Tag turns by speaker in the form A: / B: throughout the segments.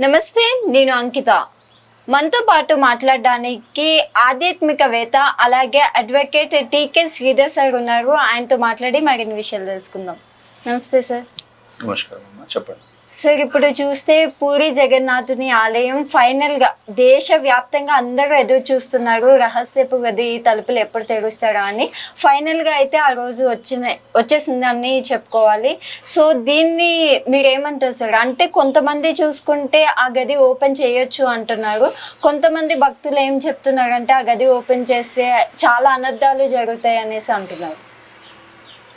A: నమస్తే నేను అంకిత. మనతో పాటు మాట్లాడడానికి ఆధ్యాత్మికవేత్త అలాగే అడ్వకేట్ టీకే శ్రీధర్ సార్ ఉన్నారు. ఆయనతో మాట్లాడి మరిన్ని విషయాలు తెలుసుకుందాం. నమస్తే సార్.
B: నమస్కారం చెప్పండి.
A: సార్ ఇప్పుడు చూస్తే పూరి జగన్నాథుని ఆలయం ఫైనల్గా దేశవ్యాప్తంగా అందరూ ఎదురు చూస్తున్నారు. రహస్యపు గది తలుపులు ఎప్పుడు తెరుస్తారా అని. ఫైనల్గా అయితే ఆ రోజు వచ్చిన వచ్చేసిందని చెప్పుకోవాలి. సో దీన్ని మీరేమంటారు సార్? అంటే కొంతమంది చూసుకుంటే ఆ గది ఓపెన్ చేయొచ్చు అంటున్నారు. కొంతమంది భక్తులు ఏం చెప్తున్నారంటే ఆ గది ఓపెన్ చేస్తే చాలా అనర్థాలు జరుగుతాయి అనేసి అంటున్నారు.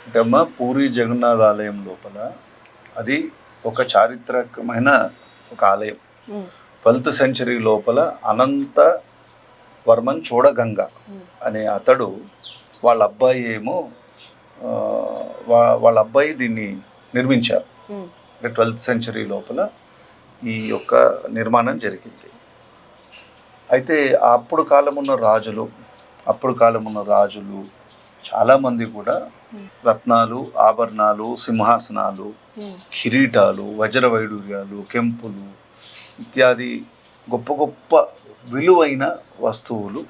B: అంటే అమ్మ పూరి జగన్నాథ్ ఆలయం లోపల అది ఒక చారిత్రకమైన ఒక ఆలయం. ట్వెల్త్ సెంచరీ లోపల అనంత వర్మన్ చూడగంగ అనే అతడు వాళ్ళ అబ్బాయి ఏమో వాళ్ళ అబ్బాయి దీన్ని నిర్మించారు. అంటే ట్వెల్త్ సెంచరీ లోపల ఈ యొక్క నిర్మాణం జరిగింది. అయితే అప్పుడు కాలమున్న రాజులు అప్పుడు కాలమున్న రాజులు చాలామంది కూడా రత్నాలు ఆభరణాలు సింహాసనాలు కిరీటాలు వజ్ర వైడూర్యాలు కెంపులు ఇత్యాది గొప్ప గొప్ప విలువైన వస్తువులు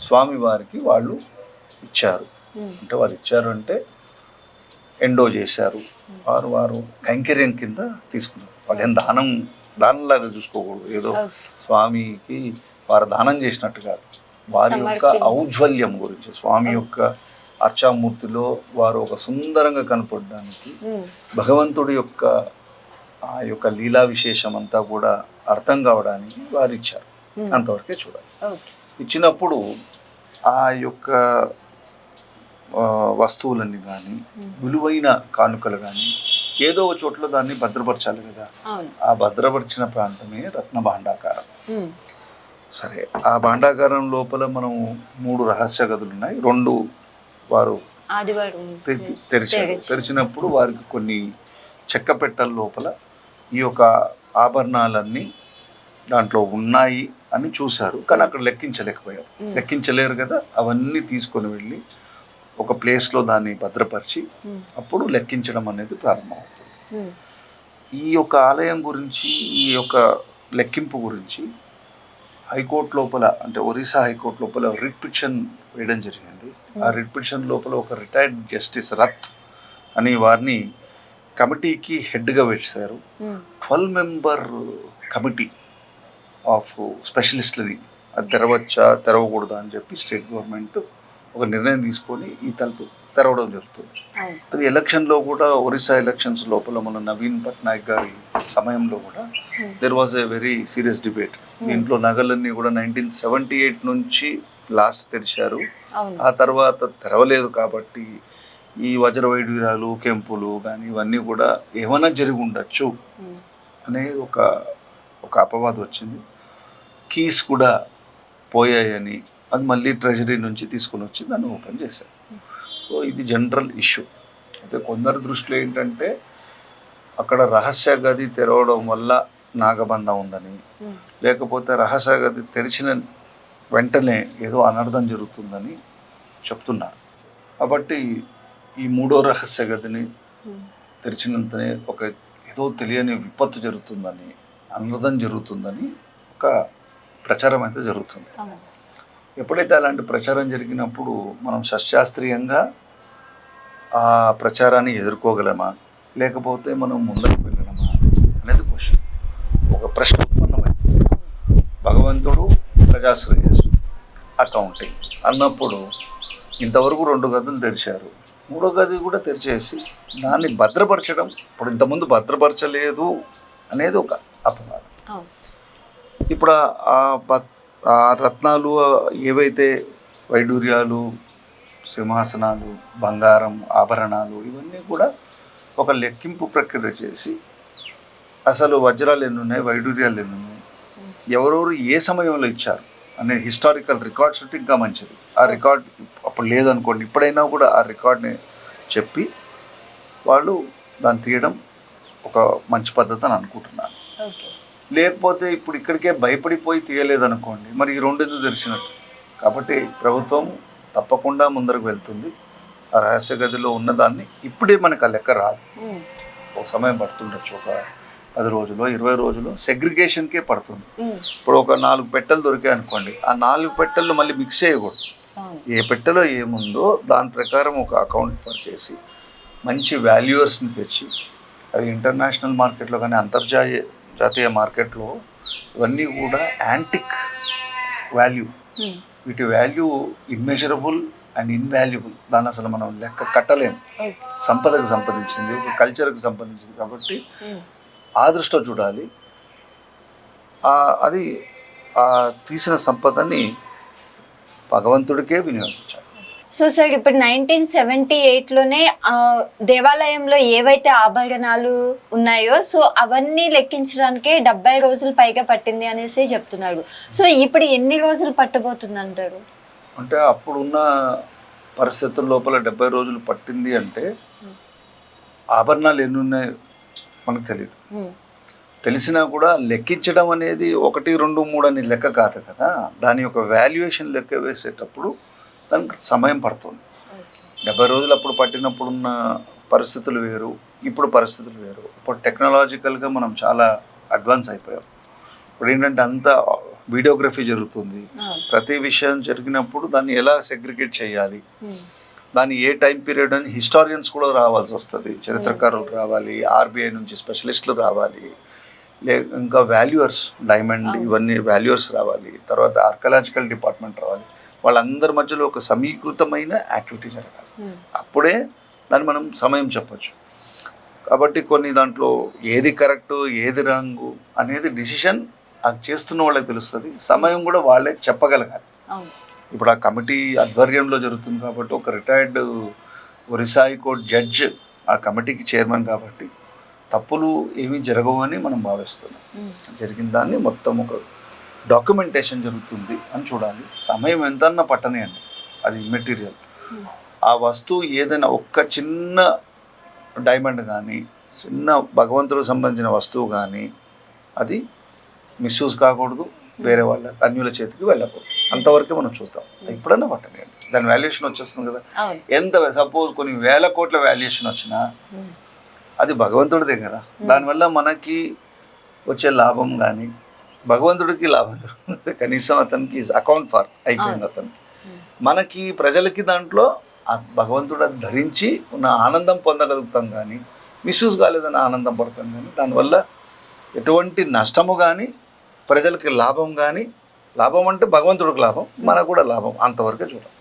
B: స్వామివారికి వాళ్ళు ఇచ్చారు. అంటే వాళ్ళు ఇచ్చారు అంటే ఎండో చేశారు. వారు వారు కైంకర్యం కింద తీసుకున్నారు. వాళ్ళు ఏం దానం దానంలాగా చూసుకోకూడదు. ఏదో. స్వామికి వారు దానం చేసినట్టు కాదు. వారి యొక్క. ఔజ్వల్యం గురించి స్వామి యొక్క అర్చామూర్తిలో వారు ఒక సుందరంగా కనపడడానికి భగవంతుడి యొక్క ఆ యొక్క లీలా విశేషం అంతా కూడా అర్థం కావడానికి వారు ఇచ్చారు. అంతవరకే చూడాలి. ఇచ్చినప్పుడు ఆ యొక్క వస్తువులన్నీ కానీ విలువైన కానుకలు కానీ ఏదో ఒక చోట్ల దాన్ని భద్రపరచాలి కదా. ఆ భద్రపరిచిన ప్రాంతమే రత్న భాండాకారం. సరే ఆ భాండాగారం లోపల మనం మూడు రహస్య గదులు ఉన్నాయి. రెండు వారు తెరిచారు.
A: తెరిచి.
B: తెరిచినప్పుడు వారికి కొన్ని చెక్క పెట్టెల లోపల ఈ యొక్క ఆభరణాలన్నీ దాంట్లో ఉన్నాయి అని చూశారు. కానీ అక్కడ లెక్కించలేకపోయారు. లెక్కించలేరు కదా. అవన్నీ తీసుకొని వెళ్ళి ఒక ప్లేస్లో దాన్ని భద్రపరిచి అప్పుడు లెక్కించడం అనేది ప్రారంభమవుతుంది. ఈ యొక్క ఆలయం గురించి ఈ యొక్క లెక్కింపు గురించి హైకోర్టు లోపల అంటే ఒరిస్సా హైకోర్టు లోపల రిట్ పిటిషన్ వేయడం జరిగింది. ఆ రిట్ పిటిషన్ లోపల ఒక రిటైర్డ్ జస్టిస్ రత్ అని వారిని కమిటీకి హెడ్గా వేశారు.
A: Um,
B: twelve member committee of స్పెషలిస్టులని అది తెరవచ్చా తెరవకూడదా అని చెప్పి స్టేట్ గవర్నమెంట్ ఒక నిర్ణయం తీసుకొని ఈ తలుపు తెరవడం జరుగుతుంది. అది ఎలక్షన్లో కూడా ఒరిస్సా ఎలక్షన్స్ లోపల మన నవీన్ పట్నాయక్ గారి సమయంలో కూడా. There was a very serious debate దీంట్లో నగలన్నీ కూడా నైన్టీన్ సెవెంటీ ఎయిట్ నుంచి లాస్ట్ తెరిచారు. ఆ తర్వాత తెరవలేదు కాబట్టి ఈ వజ్ర వైడూర్యాలు కెంపులు కానీ ఇవన్నీ కూడా ఏమైనా జరిగి ఉండొచ్చు అనేది ఒక ఒక అపవాదం వచ్చింది. కీస్ కూడా పోయాయని అది మళ్ళీ ట్రెజరీ నుంచి తీసుకొని వచ్చి దాన్ని ఓపెన్ చేశారు. సో ఇది జనరల్ ఇష్యూ. అయితే కొందరి దృష్టిలో ఏంటంటే అక్కడ రహస్య గది తెరవడం వల్ల నాగబంధం ఉందని
A: ఉమ్,
B: లేకపోతే రహస్య గది తెరిచిన వెంటనే ఏదో అనర్థం జరుగుతుందని చెప్తున్నారు. కాబట్టి ఈ మూడో రహస్య గదిని
A: ఉమ్,
B: తెరిచినంతనే ఒక ఏదో తెలియని విపత్తు జరుగుతుందని అనర్థం జరుగుతుందని ఒక ప్రచారం అయితే జరుగుతుంది. ఎప్పుడైతే అలాంటి ప్రచారం జరిగినప్పుడు మనం సశాస్త్రీయంగా ఆ ప్రచారాన్ని ఎదుర్కోగలమా? లేకపోతే మనం ముందుకు వెళ్ళగలమా అనేది క్వశ్చన్ ఒక ప్రశ్న ఉత్పన్నమైంది. భగవంతుడు ప్రజాశ్రేయస్సు అకౌంటింగ్ అన్నప్పుడు ఇంతవరకు రెండు గదులు తెరిచారు. మూడో గది కూడా తెరిచేసి దాన్ని భద్రపరచడం ఇప్పుడు ఇంతకుముందు భద్రపరచలేదు అనేది ఒక అపవాదం. ఇప్పుడు ఆ- ఆ రత్నాలు ఏవైతే వైడూర్యాలు సింహాసనాలు బంగారం ఆభరణాలు ఇవన్నీ కూడా ఒక లెక్కింపు ప్రక్రియ చేసి అసలు వజ్రాలు ఎన్ని ఉన్నాయి వైడూర్యాలు ఎన్ని ఉన్నాయి ఎవరెవరు ఏ సమయంలో ఇచ్చారు అనే హిస్టారికల్ రికార్డ్స్ ఉంటే ఇంకా మంచిది. ఆ రికార్డ్ అప్పుడు లేదనుకోండి ఇప్పుడైనా కూడా ఆ రికార్డ్ని చెప్పి వాళ్ళు దాన్ని తీయడం ఒక మంచి పద్ధతి అని అనుకుంటున్నాను.
A: ఓకే.
B: లేకపోతే ఇప్పుడు ఇక్కడికే భయపడిపోయి తీయలేదనుకోండి మరి ఈ రెండు ఎందుకు తెరిచినట్టు? కాబట్టి ప్రభుత్వం తప్పకుండా ముందరకు వెళ్తుంది. ఆ రహస్య గదిలో ఉన్నదాన్ని ఇప్పుడే మనకు ఆ లెక్క రాదు. ఒక సమయం పడుతుండొచ్చు ఒక పది రోజులు ఇరవై రోజులు సెగ్రిగేషన్కే పడుతుంది. ఇప్పుడు ఒక నాలుగు పెట్టెలు దొరికాయి అనుకోండి ఆ నాలుగు పెట్టెలు మళ్ళీ మిక్స్ చేయకూడదు. ఏ పెట్టెలో ఏముందో దాని ప్రకారం ఒక అకౌంట్ చేసి మంచి వాల్యూయర్స్ని తెచ్చి అది ఇంటర్నేషనల్ మార్కెట్లో కానీ అంతర్జాతీయ జాతీయ మార్కెట్లో ఇవన్నీ కూడా యాంటిక్ వాల్యూ.
A: ఉమ్,
B: వీటి వాల్యూ ఇమ్మెజరబుల్ అండ్ ఇన్వాల్యుబుల్ దాన్ని అసలు మనం లెక్క కట్టలేం. సంపదకు సంబంధించింది ఒక కల్చర్కి సంబంధించింది కాబట్టి
A: ఉమ్,
B: ఆ దృష్టిలో చూడాలి. అది ఆ తీసిన సంపదని భగవంతుడికే వినియోగించాలి.
A: సో సార్ ఇప్పుడు నైన్టీన్ సెవెంటీ ఎయిట్లోనే దేవాలయంలో ఏవైతే ఆభరణాలు ఉన్నాయో సో అవన్నీ లెక్కించడానికే డెబ్బై రోజులు పైగా పట్టింది అనేసి చెప్తున్నారు. సో ఇప్పుడు ఎన్ని రోజులు పట్టబోతుంది అంటారు
B: అంటే అప్పుడున్న పరిస్థితుల లోపల డెబ్బై రోజులు పట్టింది అంటే ఆభరణాలు ఎన్ని ఉన్నాయో మనకు తెలియదు తెలిసినా కూడా లెక్కించడం అనేది ఒకటి రెండు మూడు అని లెక్క కాదు కదా. దాని యొక్క వాల్యుయేషన్ లెక్క వేసేటప్పుడు దానికి సమయం పడుతుంది. డెబ్బై రోజులు అప్పుడు పట్టినప్పుడు ఉన్న పరిస్థితులు వేరు ఇప్పుడు పరిస్థితులు వేరు. ఇప్పుడు టెక్నాలజికల్గా మనం చాలా అడ్వాన్స్ అయిపోయాం. ఇప్పుడు ఏంటంటే అంతా వీడియోగ్రఫీ జరుగుతుంది. ప్రతి విషయం జరిగినప్పుడు దాన్ని ఎలా సెగ్రిగేట్ చేయాలి?
A: ఉమ్,
B: దాని ఏ టైం పీరియడ్ అని హిస్టారియన్స్ కూడా రావాల్సి వస్తుంది. చరిత్రకారులు రావాలి ఆర్బీఐ నుంచి స్పెషలిస్టులు రావాలి లే ఇంకా వాల్యూయర్స్ డైమండ్. ఇవన్నీ వాల్యూయర్స్ రావాలి తర్వాత ఆర్కలాజికల్ డిపార్ట్మెంట్ రావాలి. వాళ్ళందరి మధ్యలో ఒక సమీకృతమైన యాక్టివిటీ జరగాలి.
A: ఉమ్,
B: అప్పుడే దాన్ని మనం సమయం చెప్పొచ్చు. కాబట్టి కొన్ని దాంట్లో ఏది కరెక్ట్ ఏది రాంగు అనేది డిసిషన్ అది చేస్తున్న వాళ్ళకి తెలుస్తుంది. సమయం కూడా వాళ్ళే చెప్పగలగాలి. ఇప్పుడు ఆ కమిటీ ఆధ్వర్యంలో జరుగుతుంది కాబట్టి ఒక రిటైర్డ్ ఒరిస్సా హైకోర్టు జడ్జ్ ఆ కమిటీకి చైర్మన్ కాబట్టి తప్పులు ఏమీ జరగవు అని మనం భావిస్తున్నాం.
A: ఉమ్,
B: జరిగిన దాన్ని మొత్తం ఒక డాక్యుమెంటేషన్ జరుగుతుంది అని చూడాలి. సమయం ఎంతన్నా పట్టనియండి అది మెటీరియల్. ఆ వస్తువు ఏదైనా ఒక్క చిన్న డైమండ్ కానీ చిన్న భగవంతుడికి సంబంధించిన వస్తువు కానీ అది మిస్యూజ్ కాకూడదు. వేరే వాళ్ళ అన్యుల చేతికి వెళ్ళకూడదు. అంతవరకే మనం చూస్తాం. ఎప్పుడన్నా పట్టనియండి దాని వాల్యుయేషన్ వచ్చేస్తుంది కదా. ఎంత సపోజ్ కొన్ని వేల కోట్ల వాల్యుయేషన్ వచ్చినా అది భగవంతుడిదే కదా. దానివల్ల మనకి వచ్చే లాభం కానీ భగవంతుడికి లాభం కనీసం అతనికి అకౌంట్ ఫర్ అయిపోయింది అతనికి. మనకి ప్రజలకి దాంట్లో భగవంతుడు ధరించి ఉన్న ఆనందం పొందగలుగుతాం కానీ మిస్యూజ్ కాలేదని ఆనందం పడతాం కానీ దానివల్ల ఎటువంటి నష్టము కానీ ప్రజలకి లాభం కానీ లాభం అంటే భగవంతుడికి లాభం మనకు కూడా లాభం అంతవరకే చూడాలి